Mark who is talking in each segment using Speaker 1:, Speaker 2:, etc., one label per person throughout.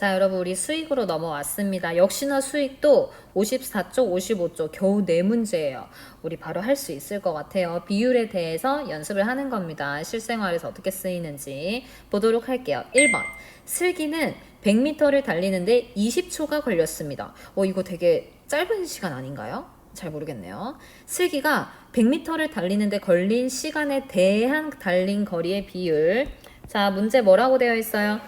Speaker 1: 자, 여러분 우리 수익으로 넘어왔습니다. 역시나 수익도 54쪽, 55쪽 겨우 네 문제예요. 우리 바로 할 수 있을 것 같아요. 비율에 대해서 연습을 하는 겁니다. 실생활에서 어떻게 쓰이는지 보도록 할게요. 1번. 슬기는 100m를 달리는데 20초가 걸렸습니다. 어, 이거 되게 짧은 시간 아닌가요? 잘 모르겠네요. 슬기가 100m를 달리는데 걸린 시간에 대한 달린 거리의 비율. 자, 문제 뭐라고 되어 있어요?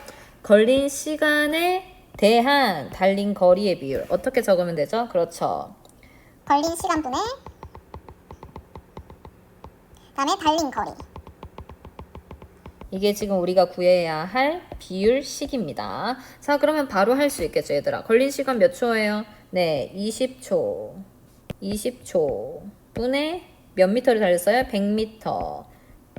Speaker 1: 걸린 시간에 대한 달린 거리의 비율. 어떻게 적으면 되죠? 그렇죠.
Speaker 2: 걸린 시간분에 다음에 달린 거리
Speaker 1: 이게 지금 우리가 구해야 할 비율식입니다. 자, 그러면 바로 할 수 있겠죠, 얘들아. 걸린 시간 몇 초예요? 네, 20초. 20초. 분에 몇 미터를 달렸어요? 100미터.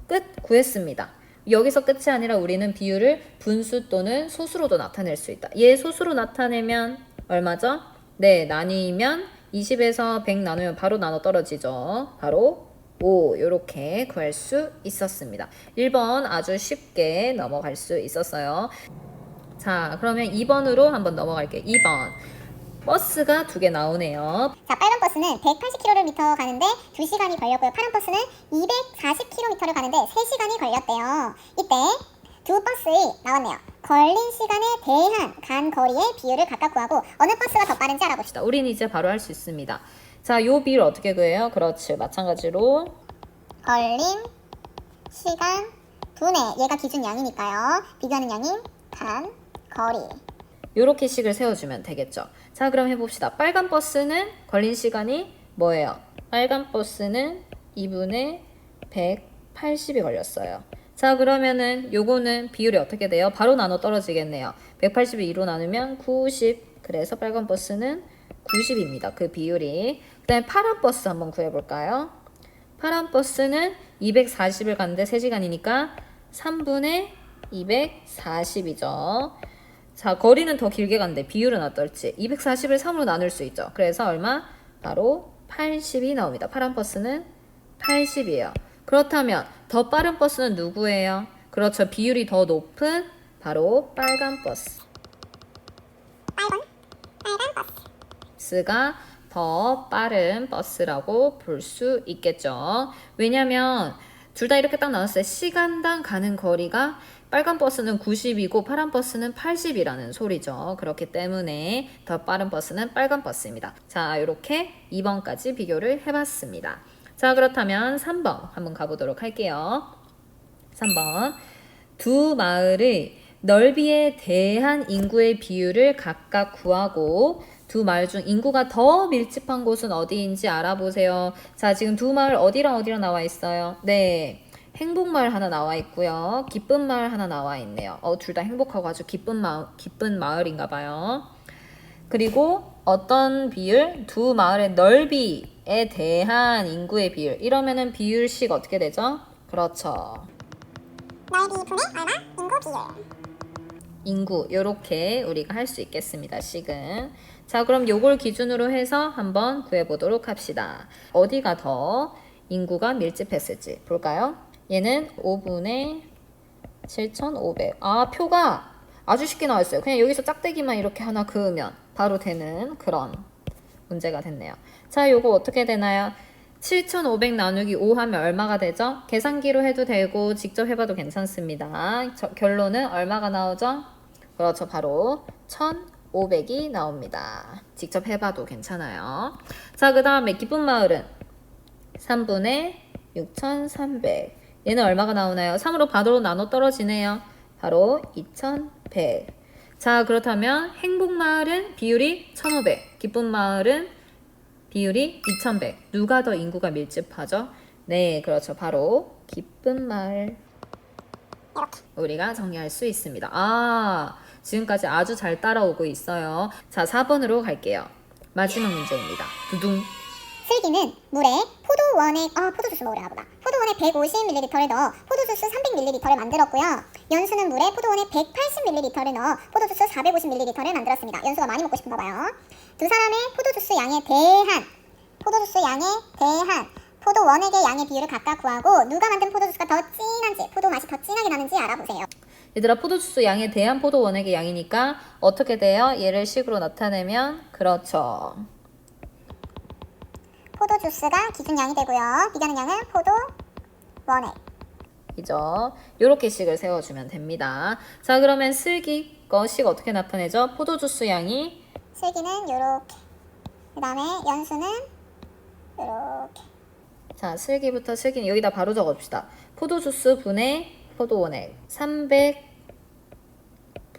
Speaker 1: 끝 구했습니다. 여기서 끝이 아니라 우리는 비율을 분수 또는 소수로도 나타낼 수 있다. 얘 소수로 나타내면 얼마죠? 네, 나뉘면 20에서 100 나누면 바로 나눠 떨어지죠. 바로 5 이렇게 구할 수 있었습니다. 1번 아주 쉽게 넘어갈 수 있었어요. 자, 그러면 2번으로 한번 넘어갈게요. 2번. 버스가 두 개 나오네요.
Speaker 2: 자 빨간 버스는 180km 가는데 2시간이 걸렸고요 파란 버스는 240km를 가는데 3시간이 걸렸대요 이때 두 버스의 나왔네요 걸린 시간에 대한 간 거리의 비율을 각각 구하고 어느 버스가 더 빠른지 알아봅시다
Speaker 1: 자, 우리는 이제 바로 할 수 있습니다. 자, 요 비율 어떻게 구해요? 그렇지. 마찬가지로
Speaker 2: 걸린 시간 분의 얘가 기준 양이니까요 비교하는 양인 간 거리
Speaker 1: 요렇게 식을 세워주면 되겠죠. 자, 그럼 해봅시다. 빨간 버스는 걸린 시간이 뭐예요? 빨간 버스는 2분의 180이 걸렸어요. 자, 그러면은 요거는 비율이 어떻게 돼요? 바로 나눠 떨어지겠네요. 180을 2로 나누면 90. 그래서 빨간 버스는 90입니다. 그 비율이. 그 다음에 파란 버스 한번 구해볼까요? 파란 버스는 240을 가는데 3시간이니까 3분의 240이죠. 자, 거리는 더 길게 간대. 비율은 어떨지. 240을 3으로 나눌 수 있죠. 그래서 얼마? 바로 80이 나옵니다. 파란 버스는 80이에요. 그렇다면 더 빠른 버스는 누구예요? 그렇죠. 비율이 더 높은 바로 빨간 버스.
Speaker 2: 빨간 빨간 버스
Speaker 1: 버스가 더 빠른 버스라고 볼 수 있겠죠. 왜냐면 둘 다 이렇게 딱 나왔을 때 시간당 가는 거리가 빨간 버스는 90이고 파란 버스는 80이라는 소리죠. 그렇기 때문에 더 빠른 버스는 빨간 버스입니다. 자, 이렇게 2번까지 비교를 해봤습니다. 자, 그렇다면 3번 한번 가보도록 할게요. 3번. 두 마을의 넓이에 대한 인구의 비율을 각각 구하고 두 마을 중 인구가 더 밀집한 곳은 어디인지 알아보세요. 자, 지금 두 마을 어디랑 어디랑 나와 있어요? 네. 행복마을 하나 나와 있고요. 기쁜 마을 하나 나와 있네요. 어, 둘 다 행복하고 아주 기쁜 마을, 기쁜 마을인가 봐요. 그리고 어떤 비율? 두 마을의 넓이에 대한 인구의 비율. 이러면은 비율식 어떻게 되죠? 그렇죠.
Speaker 2: 넓이 분의 얼마 인구 비율
Speaker 1: 인구 요렇게 우리가 할 수 있겠습니다. 식은 자 그럼 요걸 기준으로 해서 한번 구해보도록 합시다. 어디가 더 인구가 밀집했을지 볼까요? 얘는 5분의 7,500. 아 표가 아주 쉽게 나왔어요. 그냥 여기서 짝대기만 이렇게 하나 그으면 바로 되는 그런 문제가 됐네요. 자 요거 어떻게 되나요? 7,500 나누기 5 하면 얼마가 되죠? 계산기로 해도 되고 직접 해봐도 괜찮습니다. 저- 결론은 얼마가 나오죠? 그렇죠. 바로 1,500이 나옵니다. 직접 해봐도 괜찮아요. 자, 그 다음에 기쁜 마을은 3분의 6,300. 얘는 얼마가 나오나요? 3으로 바로 나눠 떨어지네요. 바로 2,100. 자, 그렇다면 행복 마을은 비율이 1,500. 기쁜 마을은 비율이 2100. 누가 더 인구가 밀집하죠? 네, 그렇죠. 바로 기쁜 마을. 우리가 정리할 수 있습니다. 아, 지금까지 아주 잘 따라오고 있어요. 자, 4번으로 갈게요. 마지막 문제입니다. 두둥.
Speaker 2: 슬기는 물에 포도원에 아 포도주스 먹으려나 보다. 포도원에 150ml를 넣어 포도주스 300ml를 만들었고요. 연수는 물에 포도원에 180ml를 넣어 포도주스 450ml를 만들었습니다. 연수가 많이 먹고 싶은가 봐요. 두 사람의 포도주스 양에 대한 포도주스 양에 대한 포도 원액의 양의 비율을 각각 구하고 누가 만든 포도주스가 더 진한지 포도 맛이 더 진하게 나는지 알아보세요.
Speaker 1: 얘들아 포도주스 양에 대한 포도 원액의 양이니까 어떻게 돼요? 얘를 식으로 나타내면 그렇죠.
Speaker 2: 포도 주스가 기준 양이 되고요. 비교하는 양은 포도 원액.
Speaker 1: 이죠. 요렇게 식을 세워주면 됩니다. 자 그러면 슬기 거식 어떻게 나타내죠? 포도 주스 양이
Speaker 2: 슬기는 요렇게. 그 다음에 연수는 요렇게.
Speaker 1: 자 슬기부터 슬기는 여기다 바로 적읍시다. 포도 주스 분의 포도 원액 300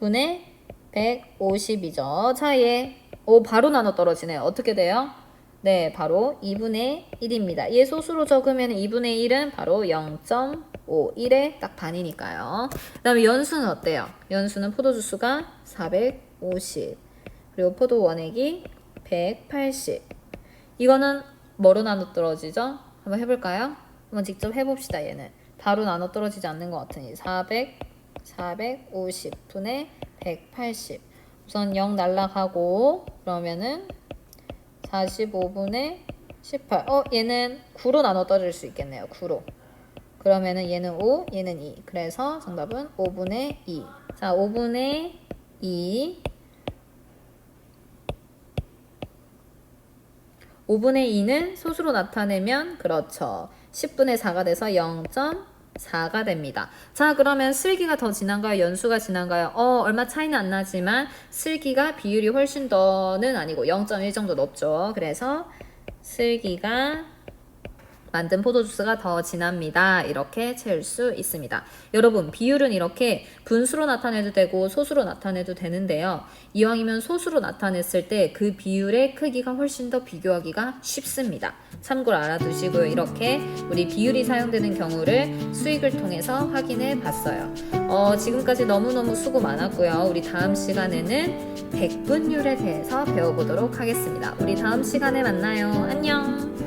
Speaker 1: 분의 150이죠. 자, 얘, 오, 바로 나눠 떨어지네요. 어떻게 돼요? 네, 바로 2분의 1입니다. 얘 소수로 적으면 2분의 1은 바로 0.5, 1의 딱 반이니까요. 그 다음에 연수는 어때요? 연수는 포도주스가 450, 그리고 포도 원액이 180. 이거는 뭐로 나눠 떨어지죠? 한번 해볼까요? 한번 직접 해봅시다, 얘는. 바로 나눠 떨어지지 않는 것 같으니 400, 450분의 180. 우선 0 날라가고 그러면은 45분의 18. 어, 얘는 9로 나눠 떨어질 수 있겠네요. 9로. 그러면은 얘는 5, 얘는 2. 그래서 정답은 5분의 2. 자, 5분의 2. 5분의 2는 소수로 나타내면 그렇죠. 10분의 4가 돼서 0.4가 됩니다. 자, 그러면 슬기가 더 진한가요? 연수가 진한가요? 어, 얼마 차이는 안 나지만 슬기가 비율이 훨씬 더는 아니고 0.1 정도 높죠. 그래서 슬기가 만든 포도주스가 더 진합니다. 이렇게 채울 수 있습니다. 여러분, 비율은 이렇게 분수로 나타내도 되고 소수로 나타내도 되는데요. 이왕이면 소수로 나타냈을 때 그 비율의 크기가 훨씬 더 비교하기가 쉽습니다. 참고로 알아두시고요. 이렇게 우리 비율이 사용되는 경우를 수익을 통해서 확인해 봤어요. 어, 지금까지 너무너무 수고 많았고요. 우리 다음 시간에는 백분율에 대해서 배워보도록 하겠습니다. 우리 다음 시간에 만나요. 안녕!